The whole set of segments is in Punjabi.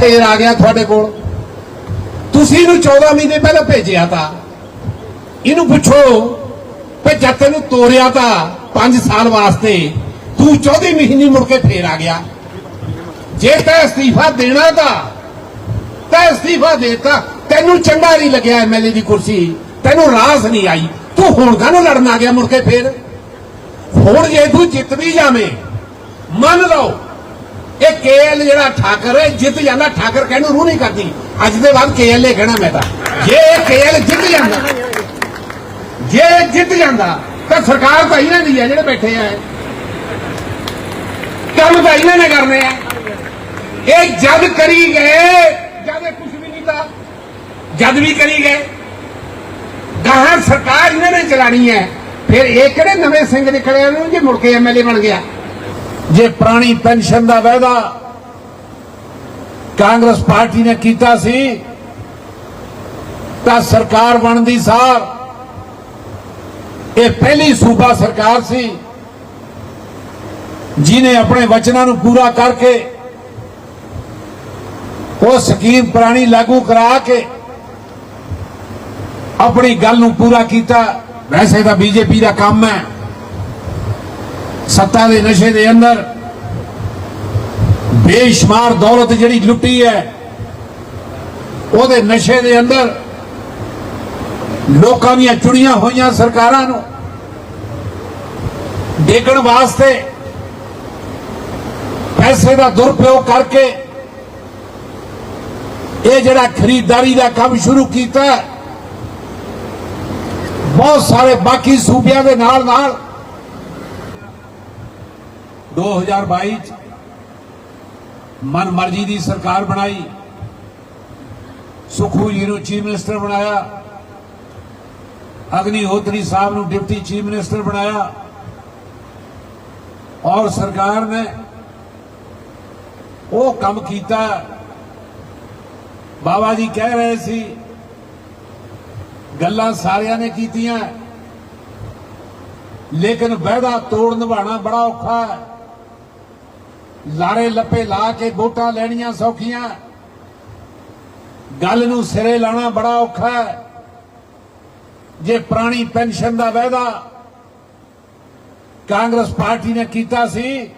ਫੇਰ ਆ ਗਿਆ ਤੁਹਾਡੇ ਕੋਲ। ਤੁਸੀਂ ਇਹਨੂੰ 14 ਮਹੀਨੇ ਪਹਿਲਾਂ ਭੇਜਿਆ ਤਾਂ। ਇਹਨੂੰ ਪੁੱਛੋ ਕਿ ਜਦ ਤੈਨੂੰ ਤੋਰਿਆ ਤਾਂ 5 ਸਾਲ ਵਾਸਤੇ, ਤੂੰ 14 ਮਹੀਨੇ ਮੁੜ ਕੇ ਫੇਰ ਆ ਗਿਆ। ਜੇ ਤੈ ਅਸਤੀਫਾ ਦੇਣਾ ਤਾਂ, ਤੈ ਅਸਤੀਫਾ ਦੇਤਾ, ਤੈਨੂੰ ਚੰਗਾ ਨਹੀਂ ਲੱਗਿਆ ਐਮਐਲਏ ਦੀ ਕੁਰਸੀ, ਤੈਨੂੰ ਰਾਸ ਨਹੀਂ ਆਈ। ਤੂੰ ਹੁਣ ਕਾਹਨੂੰ ਲੜਨ ਆ ਗਿਆ ਮੁੜ ਕੇ ਫੇਰ? ਹੁਣ ਜੇ ਤੂੰ ਜਿੱਤ ਵੀ ਜਾਵੇਂ, ਮੰਨ ਲਓ ਇਹ ਕੇਐਲ ਜਿਹੜਾ ਠਾਕਰ ਹੈ, ਜਿੱਤ ਜਾਂਦਾ, ਠਾਕਰ ਕਹਿਣ ਰੂਹ ਨਹੀਂ ਕਰਦੀ। ਅੱਜ ਦੇ ਬਾਅਦ ਕੇਐਲ ਹੀ ਕਹਿਣਾ ਮੈਂ ਤਾਂ। ਜੇ ਇਹ ਕੇਐਲ ਜਿੱਤ ਜਾਂਦਾ, ਜੇ ਇਹ ਜਿੱਤ ਜਾਂਦਾ, ਤਾਂ ਸਰਕਾਰ ਤਾਂ ਇਹਨਾਂ ਦੀ ਹੈ, ਜਿਹੜੇ ਬੈਠੇ ਆ। ਕੰਮ ਤਾਂ ਇਹਨਾਂ ਨੇ ਕਰਨੇ ਆ। ਇਹ ਜਦ ਕਰੀ ਗਏ, ਜਦ ਇਹ ਕੁਝ ਵੀ ਨਹੀਂ ਤਾਂ ਜਦ ਵੀ ਕਰੀ ਗਏ, ਗਾਹਾਂ ਸਰਕਾਰ ਇਹਨਾਂ ਨੇ ਚਲਾਣੀ ਹੈ। ਫਿਰ ਇਹ ਕਿਹੜੇ ਨਵੇਂ ਸਿੰਘ ਨਿਕਲੇ ਉਹਨਾਂ ਜੇ ਮੁੜ ਕੇ ਐਮਐਲਏ ਬਣ ਗਿਆ? ਜੇ ਪੁਰਾਣੀ ਪੈਨਸ਼ਨ ਦਾ ਵਾਅਦਾ ਕਾਂਗਰਸ ਪਾਰਟੀ ਨੇ ਕੀਤਾ ਸੀ, ਤਾਂ ਸਰਕਾਰ ਬਣਦੀ ਸਾਰ, ਇਹ ਪਹਿਲੀ ਸੂਬਾ ਸਰਕਾਰ ਸੀ ਜਿਨੇ ਆਪਣੇ ਵਚਨਾਂ ਨੂੰ ਪੂਰਾ ਕਰਕੇ ਉਹ ਸਕੀਮ ਪੁਰਾਣੀ ਲਾਗੂ ਕਰਾ ਕੇ ਆਪਣੀ ਗੱਲ ਨੂੰ ਪੂਰਾ ਕੀਤਾ। ਵੈਸੇ ਤਾਂ ਬੀਜੇਪੀ ਦਾ ਕੰਮ ਹੈ। ਸੱਤਾ ਦੇ ਨਸ਼ੇ ਦੇ ਅੰਦਰ ਬੇਸ਼ੁਮਾਰ ਦੌਲਤ ਜਿਹੜੀ ਲੁੱਟੀ ਹੈ, ਉਹਦੇ ਨਸ਼ੇ ਦੇ ਅੰਦਰ ਲੋਕਾਂ ਦੀਆਂ ਚੁਣੀਆਂ ਹੋਈਆਂ ਸਰਕਾਰਾਂ ਨੂੰ ਡੇਗਣ ਵਾਸਤੇ ਪੈਸੇ ਦਾ ਦੁਰਪਯੋਗ ਕਰਕੇ ਇਹ ਜਿਹੜਾ ਖਰੀਦਦਾਰੀ ਦਾ ਕੰਮ ਸ਼ੁਰੂ ਕੀਤਾ, ਬਹੁਤ ਸਾਰੇ ਬਾਕੀ ਸੂਬਿਆਂ ਦੇ ਨਾਲ ਨਾਲ 2022 ਚ ਮਨਮਰਜ਼ੀ ਦੀ ਸਰਕਾਰ ਬਣਾਈ। ਸੁਖੂ ਜੀ ਨੂੰ ਚੀਫ ਮਿਨਿਸਟਰ ਬਣਾਇਆ। ਅਗਨੀਹੋਤਰੀ ਸਾਹਿਬ ਨੂੰ ਡਿਪਟੀ ਚੀਫ ਮਿਨਿਸਟਰ ਬਣਾਇਆ। ਔਰ ਸਰਕਾਰ ਨੇ ਉਹ ਕੰਮ ਕੀਤਾ। ਬਾਬਾ ਜੀ ਕਹਿ ਰਹੇ ਸੀ, ਗੱਲਾਂ ਸਾਰਿਆਂ ਨੇ ਕੀਤੀਆਂ। ਲੇਕਿਨ ਵਾਅਦਾ ਤੋੜ ਨਿਭਾਣਾ ਬੜਾ ਔਖਾ ਹੈ। ਲਾਰੇ ਲੱਪੇ ਲਾ ਕੇ ਵੋਟਾਂ ਲੈਣੀਆਂ ਸੌਖੀਆਂ। ਗੱਲ ਨੂੰ ਸਿਰੇ ਲਾਣਾ ਬੜਾ ਔਖਾ ਹੈ। ਜੇ ਪੁਰਾਣੀ ਪੈਨਸ਼ਨ ਦਾ ਵਾਅਦਾ ਕਾਂਗਰਸ ਪਾਰਟੀ ਨੇ ਕੀਤਾ ਸੀ,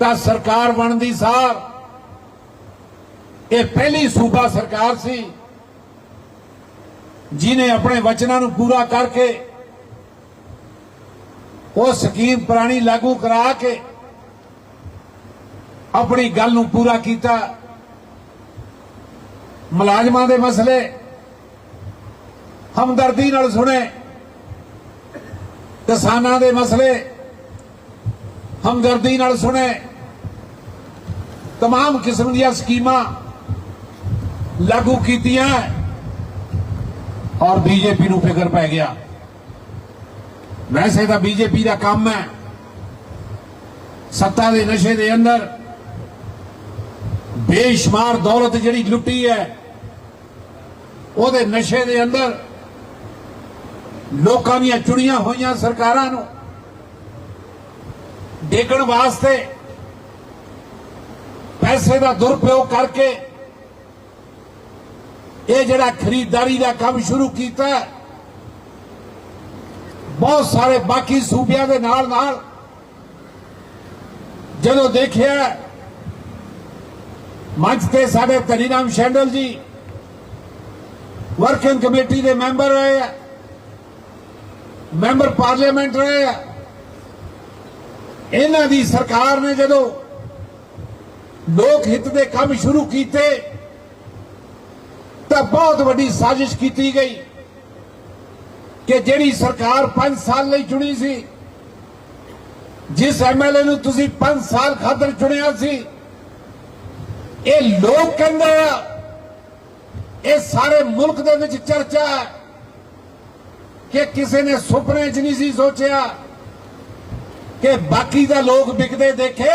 ਤਾਂ ਸਰਕਾਰ ਬਣਦੀ ਸਾਰ। ਇਹ ਪਹਿਲੀ ਸੂਬਾ ਸਰਕਾਰ ਸੀ ਜਿਨੇ ਆਪਣੇ ਵਚਨਾਂ ਨੂੰ ਪੂਰਾ ਕਰਕੇ ਉਹ ਸਕੀਮ ਪੁਰਾਣੀ ਲਾਗੂ ਕਰਾ ਕੇ ਆਪਣੀ ਗੱਲ ਨੂੰ ਪੂਰਾ ਕੀਤਾ ਮੁਲਾਜ਼ਮਾਂ ਦੇ ਮਸਲੇ ਹਮਦਰਦੀ ਨਾਲ ਸੁਣੇ ਕਿਸਾਨਾਂ ਦੇ ਮਸਲੇ ਹਮਦਰਦੀ ਨਾਲ ਸੁਣੇ तमाम ਕਿਸਮ ਦੀਆਂ ਸਕੀਮਾਂ ਲਾਗੂ ਕੀਤੀਆਂ ਔਰ ਬੀਜੇਪੀ ਨੂੰ ਫਿਕਰ ਪੈ ਗਿਆ ਵੈਸੇ ਤਾਂ ਬੀਜੇਪੀ ਦਾ ਕੰਮ ਹੈ ਸੱਤਾ ਦੇ ਨਸ਼ੇ ਦੇ ਅੰਦਰ ਬੇਸ਼ੁਮਾਰ ਦੌਲਤ ਜਿਹੜੀ ਲੁੱਟੀ ਹੈ, ਉਹਦੇ ਨਸ਼ੇ ਦੇ ਅੰਦਰ ਲੋਕਾਂ ਦੀਆਂ ਚੁਣੀਆਂ ਹੋਈਆਂ ਸਰਕਾਰਾਂ ਨੂੰ ਡੇਕਣ ਵਾਸਤੇ ਪੈਸੇ ਦਾ ਦੁਰਪਯੋਗ ਕਰਕੇ ਇਹ ਜਿਹੜਾ ਖਰੀਦਦਾਰੀ ਦਾ ਕੰਮ ਸ਼ੁਰੂ ਕੀਤਾ, ਬਹੁਤ ਸਾਰੇ ਬਾਕੀ ਸੂਬਿਆਂ ਦੇ ਨਾਲ ਨਾਲ ਜਦੋਂ ਦੇਖਿਆ ਮੰਚ ਤੇ ਸਾਡੇ ਤਨੀਰਾਮ ਸ਼ੈਂਡਲ ਜੀ ਵਰਕਿੰਗ ਕਮੇਟੀ ਦੇ ਮੈਂਬਰ ਰਹੇ ਆ ਮੈਂਬਰ ਪਾਰਲੀਮੈਂਟ ਰਹੇ ਆ ਇਹਨਾਂ ਦੀ ਸਰਕਾਰ ਨੇ ਜਦੋਂ ਲੋਕ ਹਿੱਤ ਦੇ ਕੰਮ ਸ਼ੁਰੂ ਕੀਤੇ ਤਾਂ ਬਹੁਤ ਵੱਡੀ ਸਾਜ਼ਿਸ਼ ਕੀਤੀ ਗਈ ਕਿ ਜਿਹੜੀ ਸਰਕਾਰ 5 ਸਾਲ ਲਈ ਚੁਣੀ ਸੀ ਜਿਸ ਐਮਐਲਏ ਨੂੰ ਤੁਸੀਂ 5 ਸਾਲ ਖਾਤਰ ਚੁਣਿਆ ਸੀ ਇਹ ਲੋਕ ਕਹਿੰਦੇ ਆ, ਇਹ ਸਾਰੇ ਮੁਲਕ ਦੇ ਵਿੱਚ ਚਰਚਾ ਹੈ ਕਿ ਕਿਸੇ ਨੇ ਸੁਪਨੇ 'ਚ ਨਹੀਂ ਸੀ ਸੋਚਿਆ ਕਿ ਬਾਕੀ ਦਾ ਲੋਕ ਵਿਕਦੇ ਦੇਖੇ,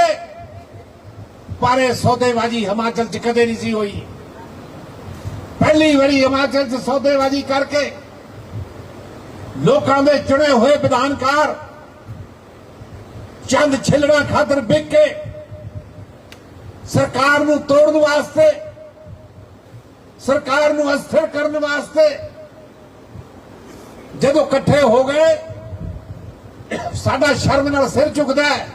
ਪਰ ਇਹ ਸੌਦੇਬਾਜ਼ੀ ਹਿਮਾਚਲ 'ਚ ਕਦੇ ਨਹੀਂ ਸੀ ਹੋਈ। ਪਹਿਲੀ ਵਾਰੀ ਹਿਮਾਚਲ 'ਚ ਸੌਦੇਬਾਜ਼ੀ ਕਰਕੇ ਲੋਕਾਂ ਦੇ ਚੁਣੇ ਹੋਏ ਵਿਧਾਨਕਾਰ ਚੰਦ ਛਿਲੜਾ ਖਾਤਰ ਵਿਕ ਕੇ ਸਰਕਾਰ ਨੂੰ ਤੋੜਨ ਵਾਸਤੇ, ਸਰਕਾਰ ਨੂੰ ਅਸਥਿਰ ਕਰਨ ਵਾਸਤੇ ਜਦੋਂ ਇਕੱਠੇ ਹੋ ਗਏ, ਸਾਡਾ ਸ਼ਰਮ ਨਾਲ ਸਿਰ ਝੁਕਦਾ ਹੈ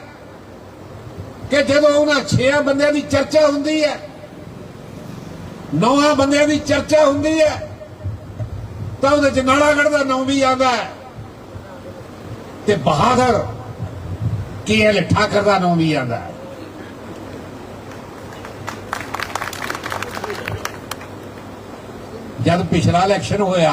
ਕਿ ਜਦੋਂ ਉਹਨਾਂ ਛੇਆਂ ਬੰਦਿਆਂ ਦੀ ਚਰਚਾ ਹੁੰਦੀ ਹੈ ਨੌਹਾਂ ਬੰਦਿਆਂ ਦੀ ਚਰਚਾ ਹੁੰਦੀ ਹੈ, ਤਾਂ ਉਹਦੇ ਚ ਨਾਲਾਗੜ੍ਹ ਦਾ ਨਾਮ ਵੀ ਆਉਂਦਾ ਹੈ ਤੇ ਬਹਾਦਰ ਕੇ ਐਲ ਠਾਕਰ ਦਾ ਨਾਮ ਵੀ ਆਉਂਦਾ ਹੈ। ਜਦ ਪਿਛਲਾ ਇਲੈਕਸ਼ਨ ਹੋਇਆ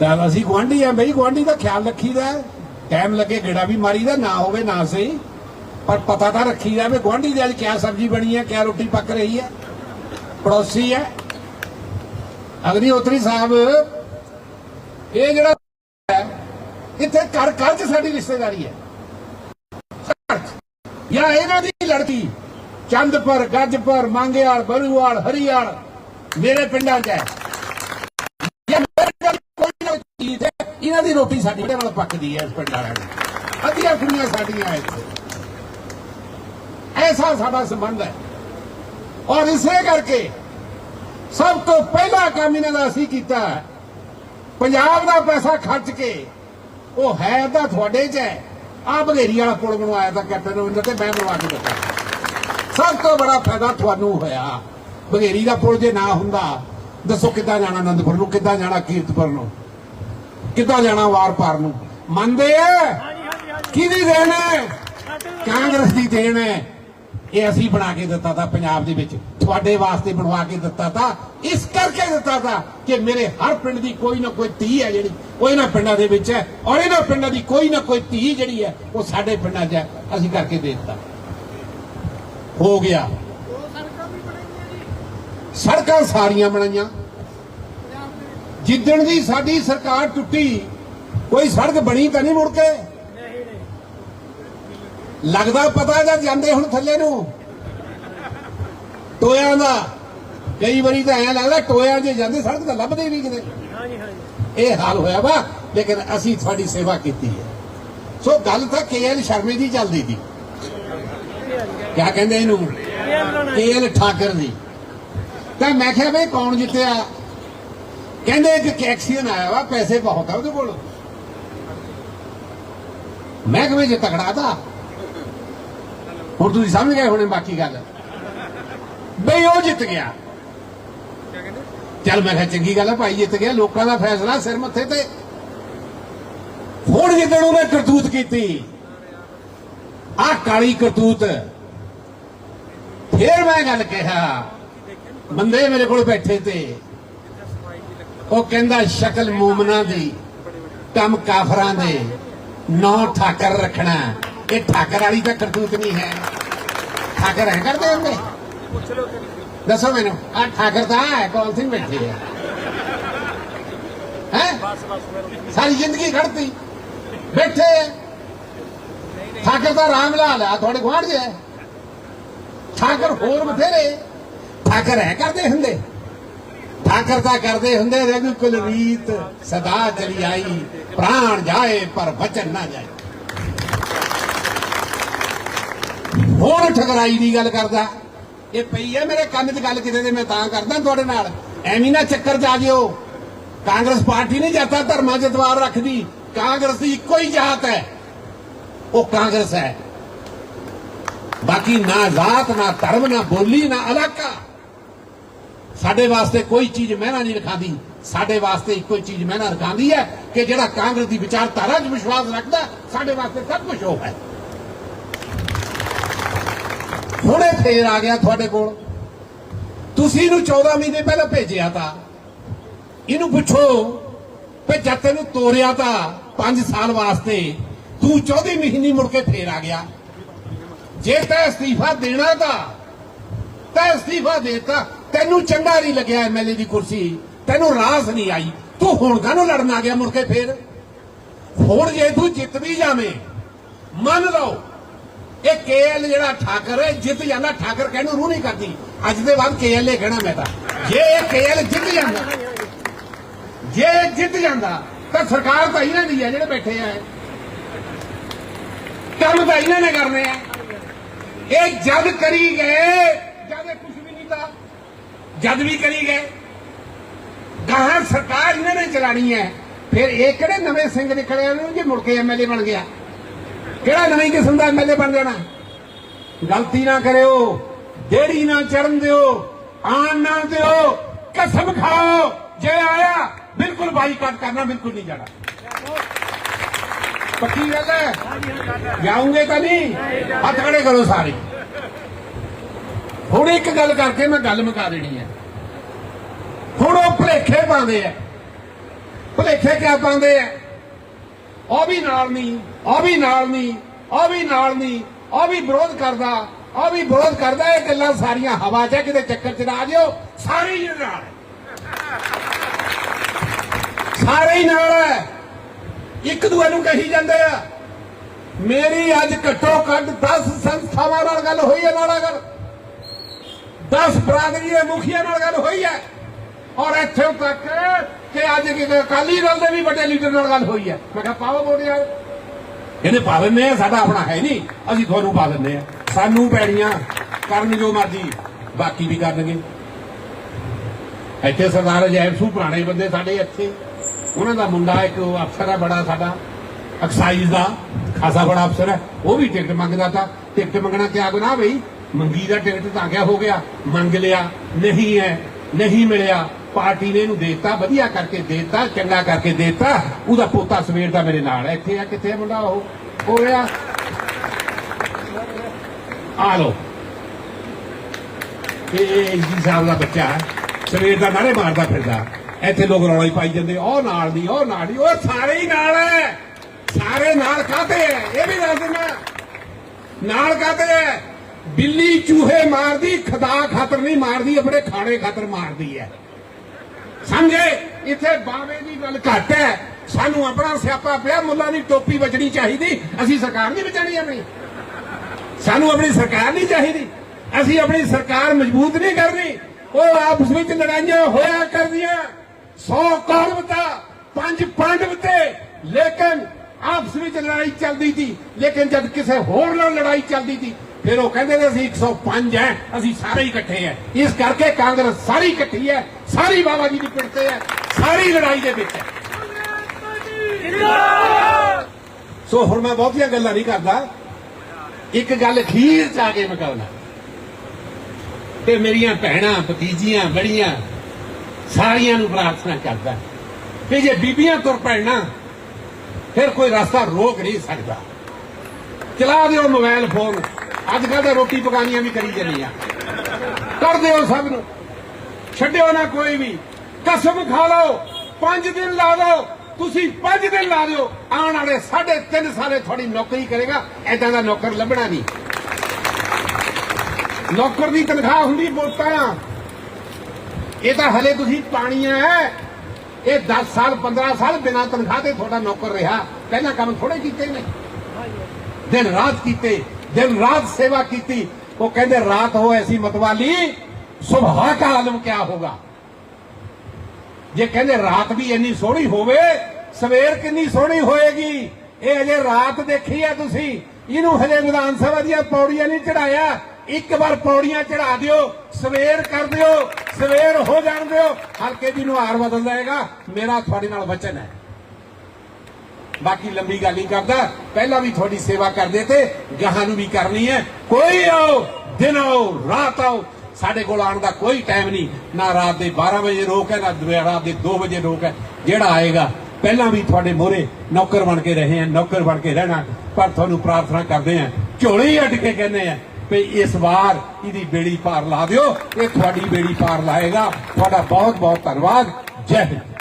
ਤਾਂ ਅਸੀਂ ਗੁਆਂਢੀ ਆ ਬਈ, ਗੁਆਂਢੀ ਦਾ ਖਿਆਲ ਰੱਖੀਦਾ ਟਾਈਮ ਲੱਗੇ ਗੇੜਾ ਵੀ ਮਾਰੀਦਾ, ਨਾ ਹੋਵੇ ਨਾ ਸਹੀ, ਪਰ ਪਤਾ ਤਾਂ ਰੱਖੀਦਾ ਵੀ ਗੁਆਂਢੀ ਦੇ ਅੱਜ ਕਿਆ ਸਬਜ਼ੀ ਬਣੀ ਹੈ, ਕਿਆ ਰੋਟੀ ਪੱਕ ਰਹੀ ਹੈ। ਪੜੋਸੀ ਹੈ। ਅਗਨੀਹੋਤਰੀ ਸਾਹਿਬ, ਇਹ ਜਿਹੜਾ ਇੱਥੇ ਘਰ ਘਰ ਚ ਸਾਡੀ ਰਿਸ਼ਤੇਦਾਰੀ ਹੈ। ਘਰ ਜਾਂ ਇਹਨਾਂ ਦੀ ਲੜਕੀ। ਚੰਦਪੁਰ, ਗੱਜਪੁਰ, ਮੰਗਿਆਲ, ਬਰੂਵਾਲ, ਹਰੀਆਲ, ਮੇਰੇ ਪਿੰਡਾਂ 'ਚ ਹੈ। ਮੇਰੇ ਪਿੰਡਾਂ 'ਚ ਕੋਈ ਨਾ ਚੀਜ਼ ਹੈ, ਇਹਨਾਂ ਦੀ ਰੋਟੀ ਸਾਡੀ ਸਾਡੇ ਨਾਲ ਪੱਕਦੀ ਹੈ ਇਸ ਪਿੰਡ ਵਾਲਿਆਂ ਦੀ। ਅੱਧੀਆਂ ਕੁੜੀਆਂ ਸਾਡੀਆਂ ਇੱਥੇ ਐਸਾ ਸਾਡਾ ਸੰਬੰਧ ਹੈ। ਔਰ ਇਸੇ ਕਰਕੇ ਸਭ ਤੋਂ ਪਹਿਲਾ ਕੰਮ ਇਹਨਾਂ ਦਾ ਅਸੀਂ ਕੀਤਾ ਪੰਜਾਬ ਦਾ ਪੈਸਾ ਖਰਚ ਕੇ ਉਹ ਹੈ ਤਾਂ ਤੁਹਾਡੇ 'ਚ ਹੈ। ਆ ਬਘੇਰੀ ਵਾਲਾ ਪੁਲ ਬਣਵਾਇਆ ਤਾਂ ਕੈਪਟਨ ਰਵਿੰਦਰ ਤੇ ਮੈਂ ਬਣਵਾ ਕੇ ਦਿੱਤਾ। ਸਭ ਤੋਂ ਬੜਾ ਫਾਇਦਾ ਤੁਹਾਨੂੰ ਹੋਇਆ। ਬਘੇਰੀ ਦਾ ਪੁਲ ਜੇ ਨਾ ਹੁੰਦਾ, ਦੱਸੋ ਕਿੱਦਾਂ ਜਾਣਾ ਅਨੰਦਪੁਰ ਨੂੰ, ਕਿੱਦਾਂ ਜਾਣਾ ਕੀਰਤਪੁਰ ਨੂੰ? ਕਿੱਦਾਂ ਜਾਣਾ ਵਾਰ ਪਾਰ ਨੂੰ? ਮੰਨਦੇ ਆ? ਕਿਹਦੀ ਦੇਣ ਹੈ? ਕਾਂਗਰਸ ਦੀ ਦੇਣ ਹੈ। ਇਹ ਅਸੀਂ ਬਣਾ ਕੇ ਦਿੱਤਾ ਤਾਂ, ਪੰਜਾਬ ਦੇ ਵਿੱਚ ਤੁਹਾਡੇ ਵਾਸਤੇ ਬਣਵਾ ਕੇ ਦਿੱਤਾ ਤਾਂ, ਇਸ ਕਰਕੇ ਦਿੱਤਾ ਤਾਂ ਕਿ ਮੇਰੇ ਹਰ ਪਿੰਡ ਦੀ ਕੋਈ ਨਾ ਕੋਈ ਧੀ ਹੈ ਜਿਹੜੀ ਉਹ ਇਹਨਾਂ ਪਿੰਡਾਂ ਦੇ ਵਿੱਚ ਹੈ, ਔਰ ਇਹਨਾਂ ਪਿੰਡਾਂ ਦੀ ਕੋਈ ਨਾ ਕੋਈ ਧੀ ਜਿਹੜੀ ਹੈ, ਉਹ ਸਾਡੇ ਪਿੰਡਾਂ 'ਚ ਹੈ। ਅਸੀਂ ਕਰਕੇ ਦੇ ਦਿੱਤਾ। ਹੋ ਗਿਆ। ਸੜਕਾਂ ਸਾਰੀਆਂ ਬਣਾਈਆਂ। ਜਿੱਦਣ ਦੀ ਸਾਡੀ ਸਰਕਾਰ ਟੁੱਟੀ, ਕੋਈ ਸੜਕ ਬਣੀ ਤਾਂ ਨਹੀਂ ਮੁੜ ਕੇ? ਲੱਗਦਾ ਪਤਾ ਜਾਂ ਜਾਂਦੇ ਹੁਣ ਥੱਲੇ ਨੂੰ? ਟੋਇਆਂ ਦਾ। ਕਈ ਵਾਰੀ ਤਾਂ ਐਂ ਲੱਗਦਾ ਟੋਇਆਂ 'ਚ ਜਾਂਦੇ, ਸੜਕ ਤਾਂ ਲੱਭਦੇ ਨਹੀਂ ਕਿਤੇ। ਇਹ ਹਾਲ ਹੋਇਆ ਵਾ, ਲੇਕਿਨ ਅਸੀਂ ਤੁਹਾਡੀ ਸੇਵਾ ਕੀਤੀ ਹੈ। ਸੋ ਗੱਲ ਤਾਂ ਕੇਐਲ ਸ਼ਰਮੇ ਦੀ ਚੱਲਦੀ ਸੀ। ਕਿਆ ਕਹਿੰਦੇ ਇਹਨੂੰ? ਕੇਐਲ ਠਾਕਰ ਦੀ। ਤਾਂ ਮੈਂ ਕਿਹਾ ਬਈ ਕੌਣ ਜਿੱਤਿਆ? ਕਹਿੰਦੇ ਇੱਕ ਕੈਕਸੀਅਨ ਆਇਆ ਵਾ, ਪੈਸੇ ਬਹੁਤ ਆ ਉਹਦੇ ਕੋਲ। ਮੈਂ ਕਿਵੇਂ ਜੇ ਤਕੜਾ ਤਾਂ। ਹੁਣ ਤੁਸੀਂ ਸਮਝ ਗਏ ਹੋਣੇ ਬਾਕੀ ਗੱਲ। ਬਈ ਉਹ ਜਿੱਤ ਗਿਆ। ਚੱਲ ਮੈਂ ਕਿਹਾ ਚੰਗੀ ਗੱਲ ਆ ਭਾਈ, ਜਿੱਤ ਗਿਆ। ਲੋਕਾਂ ਦਾ ਫੈਸਲਾ ਸਿਰ ਮੱਥੇ ਤੇ। ਹੁਣ ਜਿੱਦਣ ਉਹਨੇ ਕਰਤੂਤ ਕੀਤੀ ਆ ਕਾਲੀ ਕਰਤੂਤ ਫੇਰ ਮੈਂ ਗੱਲ ਕਿਹਾ, ਬੰਦੇ ਮੇਰੇ ਕੋਲ ਬੈਠੇ ਤੇ, ਉਹ ਕਹਿੰਦਾ ਸ਼ਕਲ ਮੂਮਨਾ ਦੀ, ਕੰਮ ਕਾਫਰਾਂ ਦੇ, ਨੌ ਠਾਕਰ ਰੱਖਣਾ, ਇਹ ਠਾਕਰ ਵਾਲੀ ਤਾਂ ਕਰਤੂਤ ਨਹੀਂ ਹੈ। ਠਾਕਰ ਹੈ ਕਰਦੇ ਹੁੰਦੇ? ਦੱਸੋ ਮੈਨੂੰ ਆ ਠਾਕਰ ਤਾਂ ਹੈ, ਕੌਣ ਸਿੰਘ ਬੈਠੇ ਹੈ ਹੈ? ਸਾਰੀ ਜ਼ਿੰਦਗੀ ਖੜਤੀ। ਬੈਠੇ। ਠਾਕਰ ਤਾਂ ਰਾਮ ਲਾਲ ਆ, ਤੁਹਾਡੇ ਗੁਆਂਢ ਦੇ ਠਾਕਰ ਹੋਰ ਬਥੇਰੇ। ਠਾਕਰ ਹੈ ਕਰਦੇ ਹੁੰਦੇ। ਠਾਕਰ ਤਾਂ ਕਰਦੇ ਹੁੰਦੇ ਰਘੁਕੁਲ ਰੀਤ ਸਦਾ ਚਲੀ ਆਈ, ਪ੍ਰਾਣ ਜਾਏ ਪਰ ਵਚਨ ਨਾ ਜਾਏ। ਹੋਰ ਠਗਰਾਈ ਦੀ ਗੱਲ ਕਰਦਾ। ਇਹ ਪਈ ਹੈ ਮੇਰੇ ਕੰਨ 'ਚ ਗੱਲ ਕਿਤੇ ਦੇ ਮੈਂ ਤਾਂ ਕਰਦਾ ਤੁਹਾਡੇ ਨਾਲ। ਐਵੇਂ ਨਾ ਚੱਕਰ 'ਚ ਆ ਜਿਓ। ਕਾਂਗਰਸ ਪਾਰਟੀ ਨਹੀਂ ਜਾਤਾ ਧਰਮਾਂ 'ਚ ਦਵਾਰ ਰੱਖਦੀ। ਕਾਂਗਰਸ ਦੀ ਇੱਕੋ ਹੀ ਜਾਤ ਹੈ ਉਹ ਕਾਂਗਰਸ ਹੈ ਬਾਕੀ ਨਾ ਜ਼ਾਤ, ਨਾ ਧਰਮ, ਨਾ ਬੋਲੀ, ਨਾ ਇਲਾਕਾ। ਸਾਡੇ ਵਾਸਤੇ ਕੋਈ ਚੀਜ਼ ਮਹਿਨਾ ਨਹੀਂ ਰਖਾਂਦੀ। ਸਾਡੇ ਵਾਸਤੇ ਇੱਕੋ ਹੀ ਚੀਜ਼ ਮਹਿਨਾ ਰਖਾਂਦੀ ਹੈ ਕਿ ਜਿਹੜਾ ਕਾਂਗਰਸ ਦੀ ਵਿਚਾਰਧਾਰਾ 'ਚ ਵਿਸ਼ਵਾਸ ਰੱਖਦਾ, ਸਾਡੇ ਵਾਸਤੇ ਸਭ ਕੁਝ ਉਹ ਹੈ। ਹੁਣੇ ਫੇਰ ਆ ਗਿਆ ਤੁਹਾਡੇ ਕੋਲ। ਤੁਸੀਂ ਇਹਨੂੰ 14 ਮਹੀਨੇ ਪਹਿਲਾਂ ਭੇਜਿਆ ਤਾਂ। ਇਹਨੂੰ ਪੁੱਛੋ ਕਿ ਜਦ ਤੈਨੂੰ ਤੋਰਿਆ ਤਾਂ 5 ਸਾਲ ਵਾਸਤੇ ਤੂੰ 14 ਮਹੀਨੇ ਮੁੜ ਕੇ ਫੇਰ ਆ ਗਿਆ। ਜੇ ਤੈ ਅਸਤੀਫਾ ਦੇਣਾ ਤਾਂ, ਤੈ ਅਸਤੀਫਾ ਦੇਤਾ, ਤੈਨੂੰ ਚੰਗਾ ਨਹੀਂ ਲੱਗਿਆ ਐਮਐਲਏ ਦੀ ਕੁਰਸੀ, ਤੈਨੂੰ ਰਾਸ ਨਹੀਂ ਆਈ, ਤੂੰ ਹੁਣ ਕਾਹਨੂੰ ਲੜਨ ਆ ਗਿਆ ਮੁੜ ਕੇ ਫੇਰ? ਹੁਣ ਜੇ ਤੂੰ ਜਿੱਤ ਵੀ ਜਾਵੇਂ, ਮੰਨ ਲਓ, ਇਹ ਕੇਐਲ ਜਿਹੜਾ ਠਾਕਰ ਹੈ, ਜਿੱਤ ਜਾਂਦਾ, ਠਾਕਰ ਕਹਿਣ ਨੂੰ ਰੂਹ ਨਹੀਂ ਕਰਦੀ। ਅੱਜ ਦੇ ਬਾਅਦ ਕੇਐਲ ਇਹ ਕਹਿਣਾ ਮੈਂ ਤਾਂ। ਜੇ ਇਹ ਕੇਐਲ ਜਿੱਤ ਜਾਂਦਾ, ਜੇ ਇਹ ਜਿੱਤ ਜਾਂਦਾ, ਤਾਂ ਸਰਕਾਰ ਤਾਂ ਇਹਨਾਂ ਦੀ ਹੈ ਜਿਹੜੇ ਬੈਠੇ ਆ। ਕੰਮ ਤਾਂ ਇਹਨਾਂ ਨੇ ਕਰਨੇ ਆ। ਇਹ ਜਦ ਕਰੀ ਗਏ, ਜਦ ਕੁਝ ਵੀ ਨਹੀਂ ਤਾਂ ਜਦ ਵੀ ਕਰੀ ਗਏ। ਗਾਹਾਂ ਸਰਕਾਰ ਇਹਨਾਂ ਨੇ ਚਲਾਣੀ ਹੈ। ਫਿਰ ਇਹ ਕਿਹੜੇ ਨਵੇਂ ਸਿੰਘ ਨਿਕਲੇ ਨੇ? ਜੇ ਮੁੜ ਕੇ ਐਮਐਲਏ ਬਣ ਗਿਆ। ਕਿਹੜਾ ਨਵੀਂ ਕਿਸਮ ਦਾ ਐਮਐਲਏ ਬਣ ਜਾਣਾ? ਗਲਤੀ ਨਾ ਕਰਿਓ, ਦੇਰੀ ਨਾ ਚੜਨ ਦਿਓ ਆਣ ਨਾ ਦਿਓ, ਕਸਮ ਖਾਓ। ਜੇ ਆਇਆ, ਬਿਲਕੁਲ ਬਾਈਕਾਟ ਕਰਨਾ, ਬਿਲਕੁਲ ਨਹੀਂ ਜਾਣਾ। ਪੱਕੀ ਗੱਲ ਹੈ? ਜਾਉਂਗੇ ਤਾਂ ਨਹੀਂ? ਹੱਥ ਖੜੇ ਕਰੋ ਸਾਰੇ। ਹੁਣ ਇੱਕ ਗੱਲ ਕਰਕੇ ਮੈਂ ਗੱਲ ਮੁਕਾ ਦੇਣੀ ਹੈ। ਹੁਣ ਉਹ ਭਲੇਖੇ ਪਾਉਂਦੇ ਆ ਭਲੇਖੇ ਕਿਆ ਪਾਉਂਦੇ ਆ ਉਹ ਵੀ ਨਾਲ ਨਹੀਂ, ਉਹ ਵੀ ਨਾਲ ਨਹੀਂ, ਉਹ ਵੀ ਨਾਲ ਨਹੀਂ, ਉਹ ਵੀ ਵਿਰੋਧ ਕਰਦਾ, ਉਹ ਵੀ ਵਿਰੋਧ ਕਰਦਾ, ਇਹ ਗੱਲਾਂ ਸਾਰੀਆਂ ਹਵਾ 'ਚ ਕਿਤੇ ਚੱਕਰ 'ਚ ਨਾ ਆ ਜਿਓ। ਸਾਰੇ ਹੀ ਨਾਲ ਸਾਰੇ ਹੀ ਨਾਲ ਹੈ। ਇੱਕ ਦੂਏ ਨੂੰ ਕਹੀ ਜਾਂਦੇ ਆ, ਮੇਰੀ ਅੱਜ ਘੱਟੋ ਘੱਟ 10 ਸੰਸਥਾਵਾਂ ਨਾਲ ਗੱਲ ਹੋਈ ਹੈ ਨਾਲ। 10 ਬਰਾਦਰੀ ਦੇ ਮੁਖੀਆਂ ਨਾਲ ਗੱਲ ਹੋਈ ਹੈ। ਔਰ ਇੱਥੇ ਤੱਕ ਕਿ ਅੱਜ ਅਕਾਲੀ ਦਲ ਦੇ ਵੀ ਵੱਡੇ ਲੀਡਰ ਨਾਲ ਗੱਲ ਹੋਈ ਹੈ। ਮੈਂ ਕਿਹਾ ਪਾਓ ਵੋਟ ਯਾਰ ਇਹਨੇ ਪਾ ਦਿੰਦੇ ਆ, ਸਾਡਾ ਆਪਣਾ ਹੈ ਨਹੀਂ। ਅਸੀਂ ਤੁਹਾਨੂੰ ਪਾ ਦਿੰਦੇ ਆ। ਸਾਨੂੰ ਪੈੜੀਆਂ ਕਰਨ ਜੋ ਮਰਜ਼ੀ, ਬਾਕੀ ਵੀ ਕਰਨਗੇ। ਇੱਥੇ ਸਰਦਾਰ ਅਜੈਬ ਸੂ ਪੁਰਾਣੇ ਬੰਦੇ ਸਾਡੇ ਇੱਥੇ। ਉਹਨਾਂ ਦਾ ਮੁੰਡਾ ਇੱਕ ਅਫਸਰ ਹੈ ਬੜਾ ਸਾਡਾ ਐਕਸਾਈਜ਼ ਦਾ ਖਾਸਾ ਬੜਾ ਅਫਸਰ ਹੈ, ਉਹ ਵੀ ਟਿਕਟ ਮੰਗਦਾ ਤਾਂ ਟਿਕਟ ਮੰਗਣਾ ਕਿਆ ਗੁਨਾਹ ਬਈ? ਮੰਗੀ ਦਾ ਟਿਕਟ ਤਾਂ ਕਿਆ ਹੋ ਗਿਆ, ਮੰਗ ਲਿਆ, ਨਹੀਂ ਹੈ, ਨਹੀਂ ਮਿਲਿਆ, ਪਾਰਟੀ ਨੇ ਇਹਨੂੰ ਦੇਤਾ, ਵਧੀਆ ਕਰਕੇ ਦੇਤਾ, ਚੰਗਾ ਕਰਕੇ ਦੇਤਾ, ਉਹਦਾ ਪੋਤਾ ਸਵੇਰ ਦਾ ਮੇਰੇ ਨਾਲ ਇੱਥੇ ਆ, ਕਿੱਥੇ ਹੈ ਮੁੰਡਾ ਉਹ? ਹੋ ਗਿਆ ਆ ਲੋ ਇਹ ਜੀ ਸਾਹਿਬ ਦਾ ਬੱਚਾ ਸਵੇਰ ਦਾ ਨਾਰੇ ਮਾਰਦਾ ਫਿਰਦਾ। ਇੱਥੇ ਲੋਕ ਰੌਲਾ ਹੀ ਪਾਈ ਜਾਂਦੇ ਉਹ ਨਾਲ ਦੀ ਉਹ ਨਾਲ ਦੀ ਉਹ ਸਾਰੇ ਹੀ ਨਾਲ ਹੈ ਸਾਰੇ ਨਾਲ ਕਾਤੇ ਹੈ ਇਹ ਵੀ ਦੱਸ ਦਿੰਦਾ। ਨਾਲ ਕਾਤੇ ਹੈ ਬਿੱਲੀ ਚੂਹੇ ਮਾਰਦੀ, ਖੁਦਾ ਖਾਤਰ ਨਹੀਂ ਮਾਰਦੀ, ਆਪਣੇ ਖਾਣੇ ਖਾਤਰ ਮਾਰਦੀ ਹੈ ਸਮਝੇ? ਇੱਥੇ ਬਾਵੇ ਦੀ ਗੱਲ ਘੱਟ ਹੈ ਸਾਨੂੰ ਆਪਣਾ ਸਿਆਪਾ ਪਿਆ, ਮੁੱਲਾ ਦੀ ਟੋਪੀ ਬਚਣੀ ਚਾਹੀਦੀ। ਅਸੀਂ ਸਰਕਾਰ ਨਹੀਂ ਬਚਾਣੀ ਆਪਣੀ। ਸਾਨੂੰ ਆਪਣੀ ਸਰਕਾਰ ਨਹੀਂ ਚਾਹੀਦੀ। ਅਸੀਂ ਆਪਣੀ ਸਰਕਾਰ ਮਜ਼ਬੂਤ ਨਹੀਂ ਕਰਨੀ। ਉਹ ਆਪਸ ਵਿੱਚ ਲੜਾਈਆਂ ਹੋਇਆ ਕਰਦੀਆਂ। 100 ਕੌਰਵਤਾ ਪੰਜ ਪਾਂਡਵ ਤੇ ਲੇਕਿਨ ਆਪਸ ਵਿੱਚ ਲੜਾਈ ਚੱਲਦੀ ਸੀ। ਲੇਕਿਨ ਜਦ ਕਿਸੇ ਹੋਰ ਨਾਲ ਲੜਾਈ ਚੱਲਦੀ ਸੀ, ਫਿਰ ਉਹ ਕਹਿੰਦੇ ਨੇ, ਅਸੀਂ 105 ਹੈ ਅਸੀਂ ਸਾਰੇ ਇਕੱਠੇ ਹੈ ਇਸ ਕਰਕੇ ਕਾਂਗਰਸ ਸਾਰੀ ਇਕੱਠੀ ਹੈ ਸਾਰੀ ਬਾਬਾ ਜੀ ਦੀ ਪਿੱਠ ਹੈ ਸਾਰੀ ਲੜਾਈ ਦੇ ਵਿੱਚ ਹੈ ਸੋ ਹੁਣ ਮੈਂ ਬਹੁਤੀਆਂ ਗੱਲਾਂ ਨਹੀਂ ਕਰਦਾ। ਇੱਕ ਗੱਲ ਖੀਰ ਚ ਆ ਕੇ ਮਕਾਉਣਾ ਤੇ ਮੇਰੀਆਂ ਭੈਣਾਂ, ਭਤੀਜੀਆਂ, ਬੜੀਆਂ ਸਾਰੀਆਂ ਨੂੰ ਪ੍ਰਾਰਥਨਾ ਕਰਦਾ ਕਿ ਜੇ ਬੀਬੀਆਂ ਤੁਰ ਪੈਣਾ ਫਿਰ ਕੋਈ ਰਸਤਾ ਰੋਕ ਨਹੀਂ ਸਕਦਾ। ਚਲਾ ਦਿਓ ਮੋਬਾਈਲ ਫੋਨ। ਅੱਜ ਕੱਲ੍ਹ ਤਾਂ ਰੋਟੀ ਪਕਾਨੀਆਂ ਵੀ ਕਰੀ ਜਾਂਦੀਆਂ। ਕਰ ਦਿਓ ਸਭ ਨੂੰ। ਛੱਡਿਓ ਨਾ ਕੋਈ ਵੀ। ਕਸਮ ਖਾ ਲਓ। 5 ਦਿਨ ਲਾ ਲਓ ਤੁਸੀਂ 5 ਦਿਨ ਲਾ ਦਿਓ। ਆਉਣ ਵਾਲੇ 3.5 ਸਾਲੇ ਤੁਹਾਡੀ ਨੌਕਰੀ ਕਰੇਗਾ। ਐਦਾਂ ਦਾ ਨੌਕਰ ਲੱਭਣਾ ਨਹੀਂ। ਨੌਕਰ ਦੀ ਤਨਖਾਹ ਹੁੰਦੀ ਬੋਤਾਂ ਇਹ ਤਾਂ ਹਲੇ ਤੁਸੀਂ ਪਾਣੀਆਂ ਹੈ ਇਹ 10 ਸਾਲ 15 ਸਾਲ ਬਿਨਾਂ ਤਨਖਾਹ ਤੇ ਤੁਹਾਡਾ ਨੌਕਰ ਰਿਹਾ। ਪਹਿਲਾਂ ਕੰਮ ਥੋੜੇ ਕੀਤੇ ਨੇ। ਦਿਨ ਰਾਤ ਕੀਤੇ, ਦਿਨ ਰਾਤ ਸੇਵਾ ਕੀਤੀ। ਉਹ ਕਹਿੰਦੇ, ਰਾਤ ਹੋ ਐਸੀ ਮਤਵਾਲੀ ਸੁਬਹ ਕਾ ਆਲਮ ਕਿਆ ਹੋਗਾ? ਜੇ ਕਹਿੰਦੇ, ਰਾਤ ਵੀ ਇੰਨੀ ਸੋਹਣੀ ਹੋਵੇ, ਸਵੇਰ ਕਿੰਨੀ ਸੋਹਣੀ ਹੋਏਗੀ? ਇਹ ਅਜੇ ਰਾਤ ਦੇਖੀ ਆ ਤੁਸੀਂ। ਇਹਨੂੰ ਹਜੇ ਵਿਧਾਨ ਸਭਾ ਦੀਆਂ ਪੌੜੀਆਂ ਨਹੀਂ ਚੜਾਇਆ ਇੱਕ ਵਾਰ ਪੌੜੀਆਂ ਚੜਾ ਦਿਓ, ਸਵੇਰ ਕਰ ਦਿਓ, ਸਵੇਰ ਹੋ ਜਾਣ ਦਿਓ। ਹਲਕੇ ਦੀ ਨੁਹਾਰ ਬਦਲ ਜਾਏਗਾ, ਮੇਰਾ ਤੁਹਾਡੇ ਨਾਲ ਵਚਨ ਹੈ। ਬਾਕੀ ਲੰਬੀ ਗੱਲ ਨਹੀਂ ਕਰਦਾ, ਪਹਿਲਾਂ ਵੀ ਤੁਹਾਡੀ ਸੇਵਾ ਕਰਦੇ ਤੇ ਗਾਹਾਂ ਨੂੰ ਵੀ ਕਰਨੀ ਹੈ। ਕੋਈ ਆਓ, ਦਿਨ ਆਓ, ਰਾਤ ਆਓ, ਸਾਡੇ ਕੋਲ ਆਉਣ ਦਾ ਕੋਈ ਟਾਈਮ ਨਹੀਂ। ਨਾ ਰਾਤ ਦੇ 12 ਵਜੇ ਰੋਕ ਹੈ, ਨਾ ਰਾਤ ਦੇ 2 ਵਜੇ ਰੋਕ ਹੈ। ਜਿਹੜਾ ਆਏਗਾ, ਪਹਿਲਾਂ ਵੀ ਤੁਹਾਡੇ ਮੋਹਰੇ ਨੌਕਰ ਬਣ ਕੇ ਰਹੇ ਆ ਨੌਕਰ ਬਣ ਕੇ ਰਹਿਣਾ। ਪਰ ਤੁਹਾਨੂੰ ਪ੍ਰਾਰਥਨਾ ਕਰਦੇ ਆ ਝੋਲੇ ਅੱਡ ਕੇ ਕਹਿੰਦੇ ਆ ਵੀ ਇਸ ਵਾਰ ਇਹਦੀ ਬੇੜੀ ਪਾਰ ਲਾ ਦਿਓ ਇਹ ਤੁਹਾਡੀ ਬੇੜੀ ਪਾਰ ਲਾਏਗਾ। ਤੁਹਾਡਾ ਬਹੁਤ ਬਹੁਤ ਧੰਨਵਾਦ। ਜੈ ਹਿੰਦ।